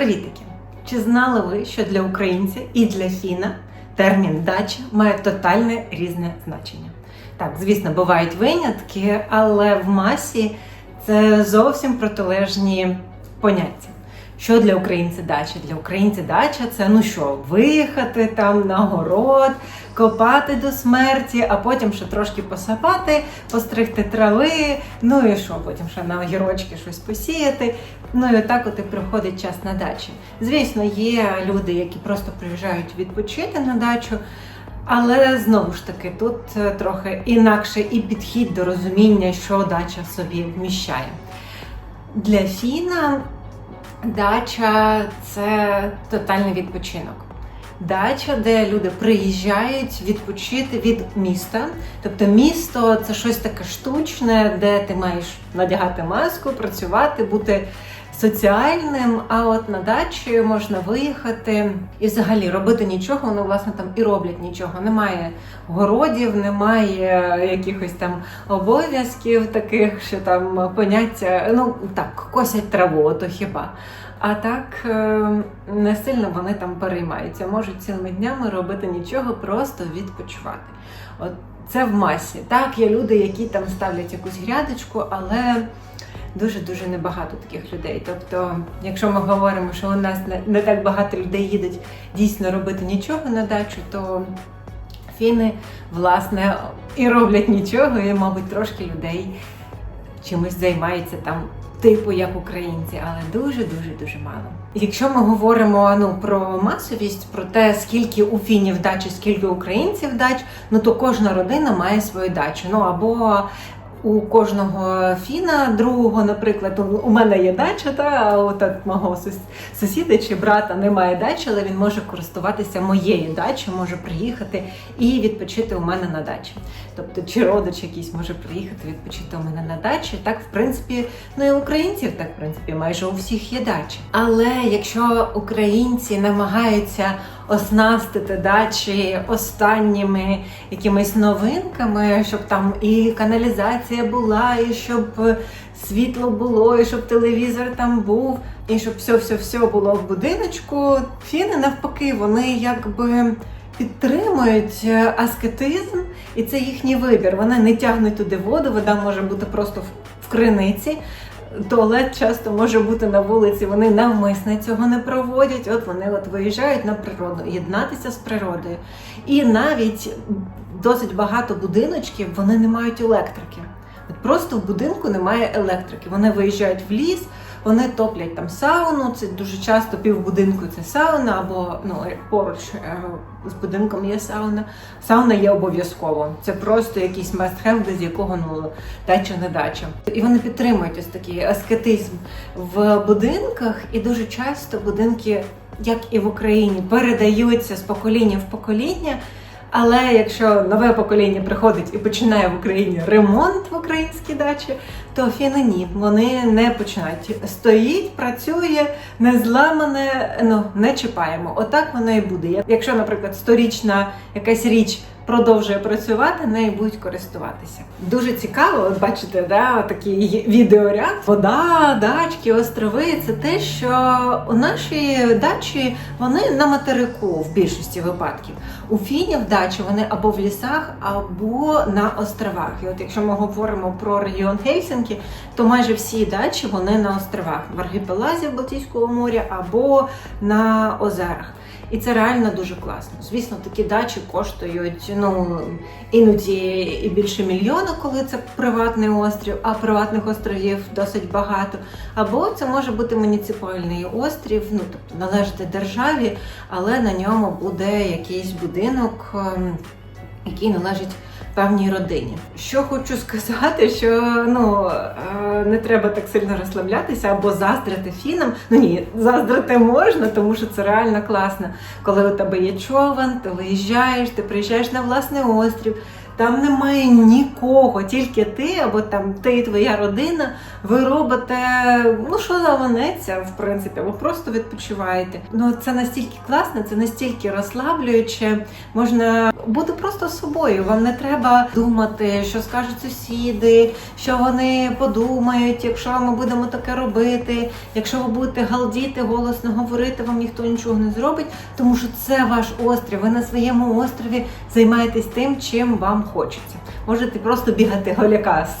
Привітики! Чи знали ви, що для українця і для фіна термін дача має тотальне різне значення? Так, звісно, бувають винятки, але в масі це зовсім протилежні поняття. Що для українця дача? Для українця дача це ну що, виїхати там на город, копати до смерті, а потім ще трошки посапати, постригти трави, ну і що, потім ще на огірочки щось посіяти. Ну і отак от і приходить час на дачі. Звісно, є люди, які просто приїжджають відпочити на дачу. Але знову ж таки, тут е, трохи інакше і підхід до розуміння, що дача в собі вміщає. Для Фіна дача це тотальний відпочинок. Дача, де люди приїжджають відпочити від міста. Тобто місто це щось таке штучне, де ти маєш надягати маску, працювати, бути соціальним. А от на дачі можна виїхати і взагалі робити нічого. Вони власне там і роблять нічого. Немає городів, немає якихось там обов'язків таких, що там поняття, ну так, косять траву, то хіба. А так е, не сильно вони там переймаються, можуть цілими днями робити нічого, просто відпочивати. От це в масі. Так, є люди, які там ставлять якусь грядочку, але дуже-дуже небагато таких людей. Тобто, якщо ми говоримо, що у нас не, не так багато людей їдуть дійсно робити нічого на дачу, то фіни, власне, і роблять нічого, і, мабуть, трошки людей чимось займається там. Типу як українці, але дуже дуже дуже мало. Якщо ми говоримо ну про масовість, про те, скільки у фінів дач, скільки українців дач, ну то кожна родина має свою дачу. Ну або у кожного фіна другого, наприклад, у- мене є дача, та а от мого сус- сусіда чи брата немає дачі, але він може користуватися моєю дачею, може приїхати і відпочити у мене на дачі. Тобто, чи родич якийсь може приїхати відпочити у мене на дачі. Так, в принципі, ну і українців, так в принципі, майже у всіх є дачі. Але якщо українці намагаються оснастити дачі останніми якимись новинками, щоб там і каналізація була, і щоб світло було, і щоб телевізор там був, і щоб все-все-все було в будиночку. Фіни навпаки, вони якби підтримують е, аскетизм, і це їхній вибір. Вони не тягнуть туди воду, вода може бути просто в, в криниці. Туалет часто може бути на вулиці, вони навмисне цього не проводять. От вони от виїжджають на природу, єднатися з природою. І навіть досить багато будиночків вони не мають електрики. От просто в будинку немає електрики. Вони виїжджають в ліс, вони топлять там сауну. Це дуже часто півбудинку це сауна, або ну поруч е, з будинком є сауна. Сауна є обов'язково. Це просто якийсь must-have, без якого ну дача не дача. І вони підтримують ось такий аскетизм в будинках, і дуже часто будинки, як і в Україні, передаються з покоління в покоління. Але якщо нове покоління приходить і починає в Україні ремонт в українській дачі, то фіни ні, вони не починають. Стоїть, працює, не зламане, ну не чіпаємо. Отак воно і буде. Якщо, наприклад, сторічна якась річ продовжує працювати, нею будуть користуватися. Дуже цікаво, от бачите, да, такий відеоряд. Вода, дачки, острови це те, що у нашій дачі вони на материку в більшості випадків. У фінів дачі вони або в лісах, або на островах. І от якщо ми говоримо про регіон Хельсінкі, то майже всі дачі вони на островах в архіпелазі Балтійського моря або на озерах. І це реально дуже класно. Звісно, такі дачі коштують ну іноді і більше мільйона, коли це приватний острів, а приватних островів досить багато. Або це може бути муніципальний острів, ну тобто належати державі, але на ньому буде якийсь будинок, ем, який належить певній родині. Що хочу сказати, що ну е, не треба так сильно розслаблятися або заздрити фінам. Ну ні, заздрити можна, тому що це реально класно. Коли у тебе є човен, ти виїжджаєш, ти приїжджаєш на власний острів, Там немає нікого, тільки ти або там ти і твоя родина. Ви робите ну що заманеться, в принципі, ви просто відпочиваєте. Ну це настільки класно, це настільки розслаблююче. Можна бути просто собою. Вам не треба думати, що скажуть сусіди, що вони подумають, якщо ми будемо таке робити. Якщо ви будете галдіти, голосно говорити, вам ніхто нічого не зробить, тому що це ваш острів. Ви на своєму острові займаєтесь тим, чим вам хочеться. Можете просто бігати голяка з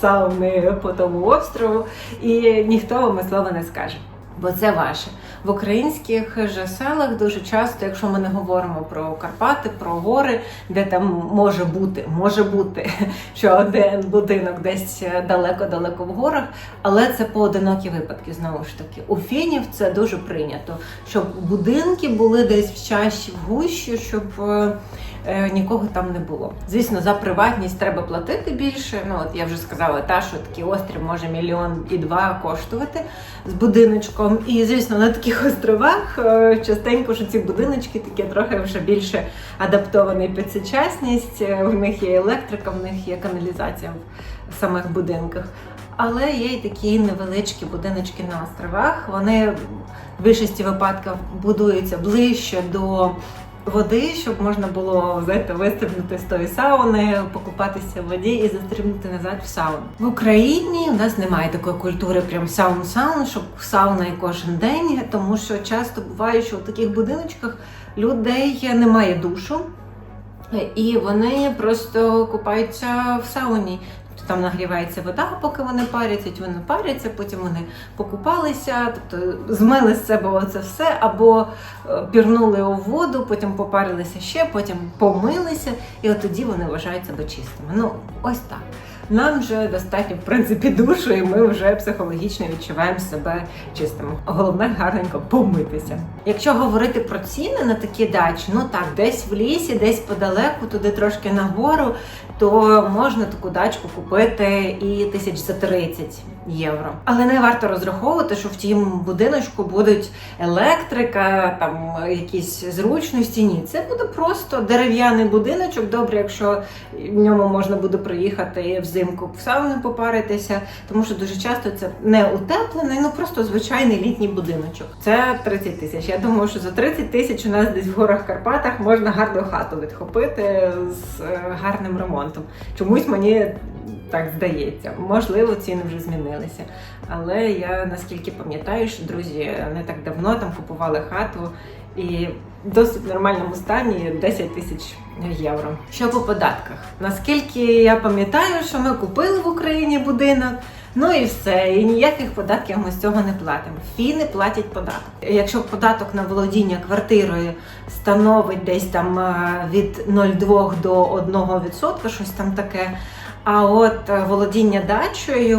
по тому острову, і ніхто вам слова не скаже. Бо це ваше в українських же селах дуже часто, якщо ми не говоримо про Карпати, про гори, де там може бути, може бути, що один будинок десь далеко-далеко в горах, але це поодинокі випадки. Знову ж таки, у фінів це дуже прийнято, щоб будинки були десь в чащі, в гущі, щоб е, нікого там не було. Звісно, за приватність треба платити більше. Ну от я вже сказала, та що такий острів може мільйон і два коштувати з будиночком. І звісно, на таких островах е, частенько що ці будиночки такі трохи вже більше адаптовані під сучасність. Е, В них є електрика, в них є каналізація в самих будинках. Але є й такі невеличкі будиночки на островах. Вони в більшості випадків будуються ближче до води, щоб можна було знаєте, вистрибнути з тої сауни, покупатися в воді і застрибнути назад в сауну. В Україні у нас немає такої культури, прям саун-саун, щоб сауна і кожен день, тому що часто буває, що в таких будиночках людей немає душу. І вони просто купаються в сауні. Там нагрівається вода, поки вони паряться, вони паряться, потім вони покупалися, тобто змили з себе оце все, або е, пірнули у воду, потім попарилися ще, потім помилися, і от тоді вони вважають себе чистими. Ну, ось так. Нам вже достатньо, в принципі, душу, і ми вже психологічно відчуваємо себе чистими. Головне гарненько помитися. Якщо говорити про ціни на такі дачі, ну так, десь в лісі, десь подалеку, туди трошки нагору, то можна таку дачку купити і тисяч за 30 євро. Але не варто розраховувати, що в тім будиночку будуть електрика, там якісь зручності. Ні, це буде просто дерев'яний будиночок. Добре, якщо в ньому можна буде приїхати взимку в сауну попаритися, тому що дуже часто це не утеплений, ну просто звичайний літній будиночок. Це 30 тисяч. Я думаю, що за 30 тисяч у нас десь в горах Карпатах можна гарну хату відхопити з е, гарним ремонтом. Чомусь мені так здається. Можливо, ціни вже змінилися. Але я наскільки пам'ятаю, що друзі не так давно там купували хату і в досить нормальному стані 10 тисяч євро. Що по податках? Наскільки я пам'ятаю, що ми купили в Україні будинок. Ну і все, і ніяких податків ми з цього не платимо. Фіни платять податок. Якщо податок на володіння квартирою становить десь там е, від 0,2 до 1%, щось там таке. А от е, володіння дачею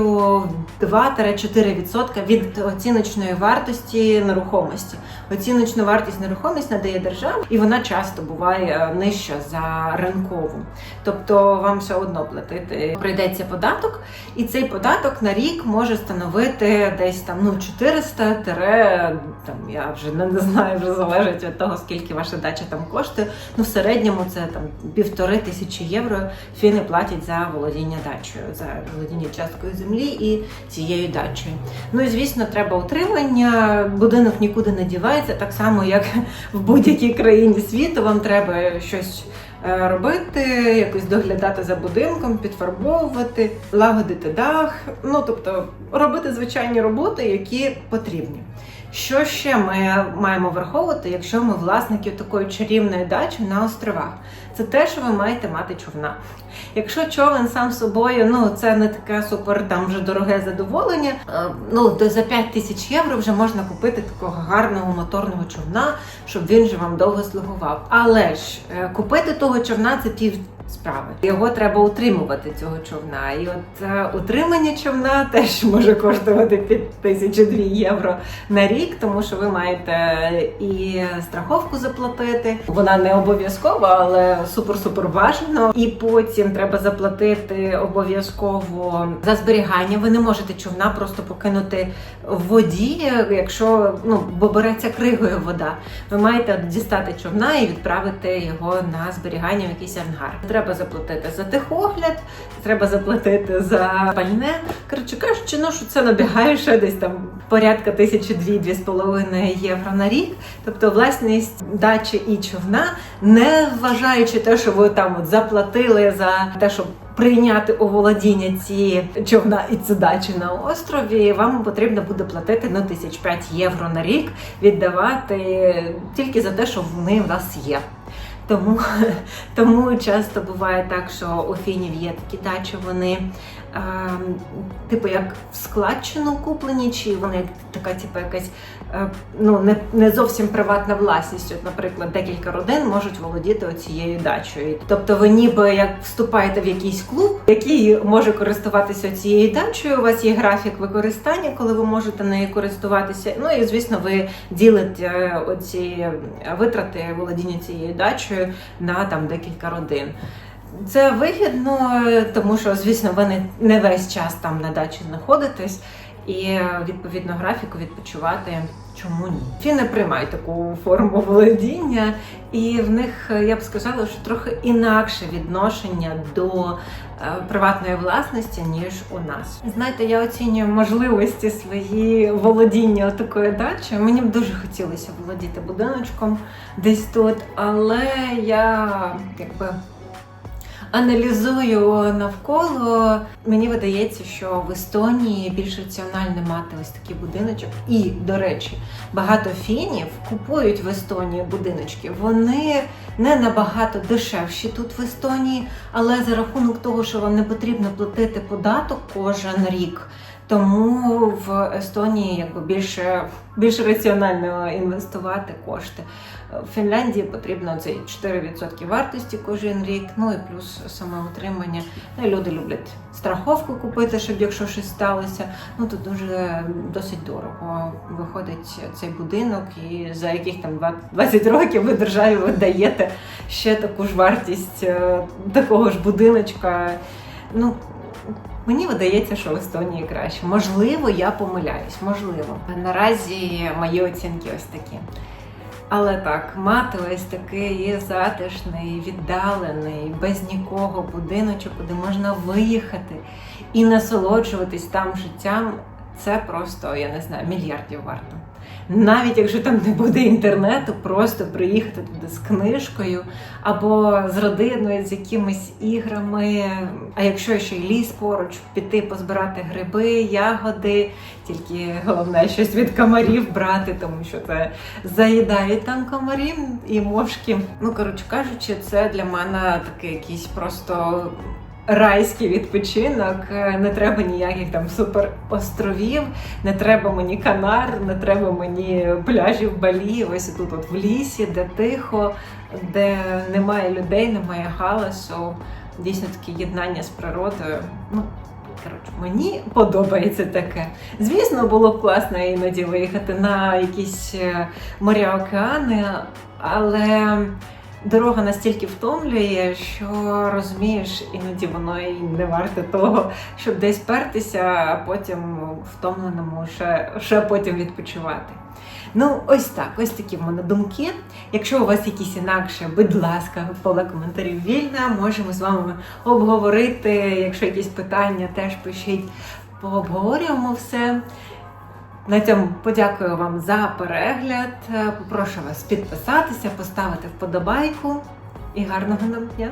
2-4% від оціночної вартості нерухомості. Оціночну вартість нерухомість надає держава, і вона часто буває е, нижча за ринкову. Тобто вам все одно платити прийдеться податок, і цей податок на рік може становити десь там ну 400 тире, там я вже не, знаю, вже залежить від того, скільки ваша дача там коштує. Ну в середньому це там півтори тисячі євро. Фіни платять за володіння дачею, за володіння часткою землі і цією дачею. Ну і звісно, треба утримання. Будинок нікуди не дівається, так само як в будь-якій країні світу. Вам треба щось е, робити, якось доглядати за будинком, підфарбовувати, лагодити дах. Ну тобто робити звичайні роботи, які потрібні. Що ще ми маємо враховувати, якщо ми власники такої чарівної дачі на островах? Це те, що ви маєте мати човна. Якщо човен сам собою, ну це не таке супер там вже дороге задоволення. е, Ну до за 5 тисяч євро вже можна купити такого гарного моторного човна, щоб він же вам довго слугував. Але ж е, купити того човна це пів справи. Його треба утримувати цього човна. І от е, утримання човна теж може коштувати під тисячу дві євро на рік, тому що ви маєте і страховку заплатити. Вона не обов'язкова, але супер-супер важливо. І потім треба заплатити обов'язково за зберігання. Ви не можете човна просто покинути в воді, якщо ну бо береться кригою вода. Ви маєте дістати човна і відправити його на зберігання в якийсь ангар. Треба заплатити за техогляд, треба заплатити за пальне. Коротше кажучи, ну що це набігає ще десь там порядка тисячі дві-дві з половиною євро на рік. Тобто власність дачі і човна, не вважаючи те, що ви там от заплатили за те, щоб прийняти у володіння ці човна і цю дачу на острові, вам потрібно буде платити ну, тисяч п'ять євро на рік, віддавати тільки за те, що вони в нас є. Тому, тому часто буває так, що у фінів є такі дачі, вони типу як в складчину куплені, чи вони як така, типу, якась е, ну не, не зовсім приватна власність. От, наприклад, декілька родин можуть володіти оцією дачею. Тобто, ви ніби як вступаєте в якийсь клуб, який може користуватися цією дачею. У вас є графік використання, коли ви можете нею користуватися. Ну і звісно, ви ділите е, оці витрати володіння цією дачею на там декілька родин. Це вигідно, тому що, звісно, ви не, весь час там на дачі знаходитесь, і відповідно графіку відпочивати чому ні. Фіни приймають таку форму володіння, і в них я б сказала, що трохи інакше відношення до е, приватної власності, ніж у нас. Знаєте, я оцінюю можливості свої володіння такою дачею. Мені б дуже хотілося володіти будиночком десь тут, але я якби аналізую навколо, мені видається, що в Естонії більш раціонально мати ось такий будиночок. І, до речі, багато фінів купують в Естонії будиночки. Вони не набагато дешевші тут в Естонії, але за рахунок того, що вам не потрібно платити податок кожен рік. Тому в Естонії якби більше більш раціонально інвестувати кошти. В Фінляндії потрібно цей 4% вартості кожен рік, ну і плюс саме утримання. Ну, люди люблять страховку купити, щоб якщо щось сталося. Ну тут дуже досить дорого виходить цей будинок, і за яких там 20 років ви державі видаєте ще таку ж вартість е, такого ж будиночка. Ну Мені видається, що в Естонії краще. Можливо, я помиляюсь, можливо. Наразі мої оцінки ось такі. Але так, мати ось такий затишний, віддалений, без нікого будиночок, куди можна виїхати і насолоджуватись там життям, це просто, я не знаю, мільярдів варто. Навіть якщо там не буде інтернету, просто приїхати туди з книжкою або з родиною, з якимись іграми. А якщо ще й ліс поруч, піти позбирати гриби, ягоди, тільки головне щось від комарів брати, тому що це заїдають там комарів і мошки. Ну коротше кажучи, це для мене такий якийсь просто райський відпочинок. Е, Не треба ніяких там супер островів, не треба мені канар, не треба мені пляжів Балі. Ось тут, от в лісі, де тихо, де немає людей, немає галасу. Дійсно таке єднання з природою. Ну, коротше, мені подобається таке. Звісно, було б класно іноді виїхати на якісь е, моря океани, але дорога настільки втомлює, що розумієш, іноді воно і не варте того, щоб десь пертися, а потім втомленому ще, ще потім відпочивати. Ну, ось так, ось такі в мене думки. Якщо у вас якісь інакше, будь ласка, поле коментарів вільна, можемо з вами обговорити. Якщо якісь питання, теж пишіть, пообговорюємо все. На цьому подякую вам за перегляд. Попрошу вас підписатися, поставити вподобайку і гарного нам дня!